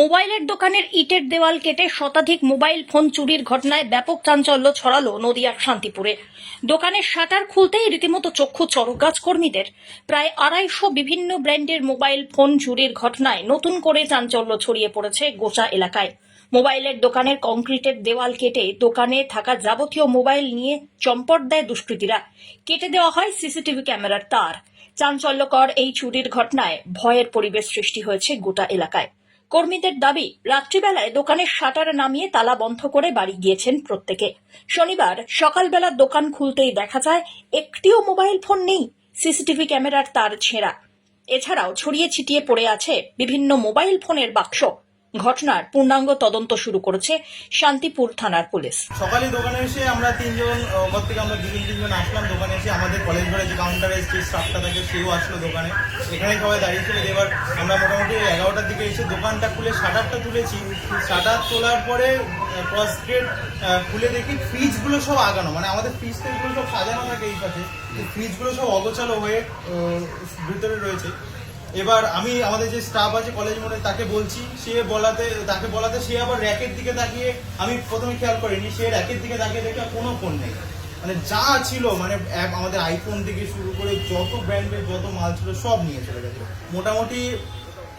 মোবাইলের দোকানের ইটের দেওয়াল কেটে শতাধিক মোবাইল ফোন চুরির ঘটনায় ব্যাপক চাঞ্চল্য ছড়ালো নদিয়ার শান্তিপুরে। দোকানের শাটার খুলতেই রীতিমতো চক্ষু চরগাছ কর্মীদের। প্রায় আড়াইশো বিভিন্ন ব্র্যান্ডের মোবাইল ফোন চুরির ঘটনায় নতুন করে চাঞ্চল্য ছড়িয়ে পড়েছে গোচা এলাকায়। মোবাইলের দোকানের কংক্রিটের দেওয়াল কেটে দোকানে থাকা যাবতীয় মোবাইল নিয়ে চম্পট দেয় দুষ্কৃতীরা। কেটে দেওয়া হয় সিসিটিভি ক্যামেরার তার। চাঞ্চল্যকর এই চুরির ঘটনায় ভয়ের পরিবেশ সৃষ্টি হয়েছে গোটা এলাকায়। কর্মীদের দাবি, রাত্রিবেলায় দোকানের শাটার নামিয়ে তালা বন্ধ করে বাড়ি গিয়েছেন প্রত্যেকে। শনিবার সকালবেলা দোকান খুলতেই দেখা যায়, একটিও মোবাইল ফোন নেই, সিসিটিভি ক্যামেরার তার ছেঁড়া। এছাড়াও ছড়িয়ে ছিটিয়ে পড়ে আছে বিভিন্ন মোবাইল ফোনের বাক্স। ঘটনার পূর্ণাঙ্গ তদন্ত শুরু করেছে শান্তিপুর থানার পুলিশ। সকালে দোকানে এসে আমরা তিনজন ঘর থেকে আমরা দুজন তিনজন আসলাম। দোকানে এসে আমাদের কলেজ ঘরে যে কাউন্টারে যে স্টাফটা থাকে, সেও আসলো দোকানে। এখানে সবাই দাঁড়িয়ে ছিল এবার আমরা মোটামুটি এগারোটার দিকে এসে দোকানটা খুলে শাটারটা তুলেছি। শাটার তোলার পরে গেট খুলে দেখি ফ্রিজগুলো সব আগানো। মানে আমাদের ফ্রিজ টেজগুলো সব সাজানো থাকে এই সাথে। ফ্রিজগুলো সব অগোছালো হয়ে ভিতরে রয়েছে। এবার আমি, আমাদের যে স্টাফ আছে কলেজ মোড়ে তাকে বলছি, সে বলাতে, তাকে বলাতে সে আবার র্যাকের দিকে তাকিয়ে আমি প্রথমে খেয়াল করিনি, সে র্যাকের দিকে তাকিয়ে দেখে কোনো ফোন নেই। মানে যা ছিল মানে অ্যাপ আমাদের আইফোন থেকে শুরু করে যত ব্র্যান্ডের যত মাল ছিল, সব নিয়ে চলে গেছে। মোটামুটি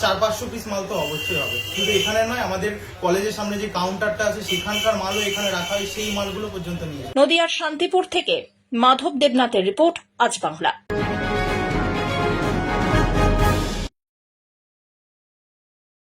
চার পাঁচশো পিস মাল তো অবশ্যই হবে। কিন্তু এখানে নয়, আমাদের কলেজের সামনে যে কাউন্টারটা আছে, সেখানকার মালও এখানে রাখা হয়, সেই মালগুলো পর্যন্ত নিয়ে নদিয়ার শান্তিপুর থেকে মাধব দেবনাথের রিপোর্ট, আজ বাংলা।